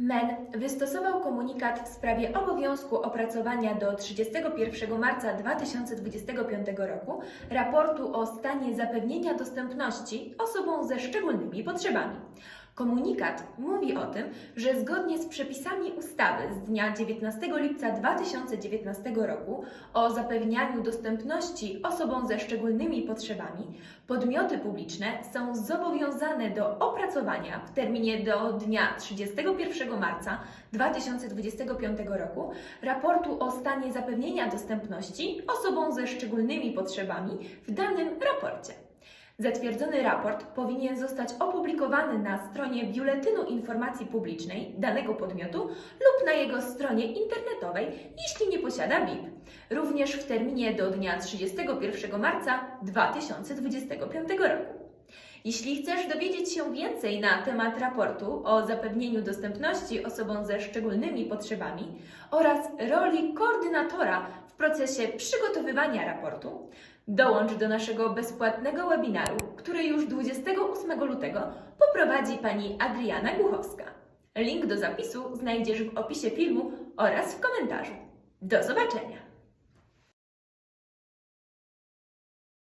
MEN wystosował komunikat w sprawie obowiązku opracowania do 31 marca 2025 roku raportu o stanie zapewnienia dostępności osobom ze szczególnymi potrzebami. Komunikat mówi o tym, że zgodnie z przepisami ustawy z dnia 19 lipca 2019 roku o zapewnianiu dostępności osobom ze szczególnymi potrzebami, podmioty publiczne są zobowiązane do opracowania w terminie do dnia 31 marca 2025 roku raportu o stanie zapewnienia dostępności osobom ze szczególnymi potrzebami w danym raporcie. Zatwierdzony raport powinien zostać opublikowany na stronie Biuletynu Informacji Publicznej danego podmiotu lub na jego stronie internetowej, jeśli nie posiada BIP, również w terminie do dnia 31 marca 2025 roku. Jeśli chcesz dowiedzieć się więcej na temat raportu o zapewnieniu dostępności osobom ze szczególnymi potrzebami oraz roli koordynatora w procesie przygotowywania raportu, dołącz do naszego bezpłatnego webinaru, który już 28 lutego poprowadzi pani Adriana Głuchowska. Link do zapisu znajdziesz w opisie filmu oraz w komentarzu. Do zobaczenia!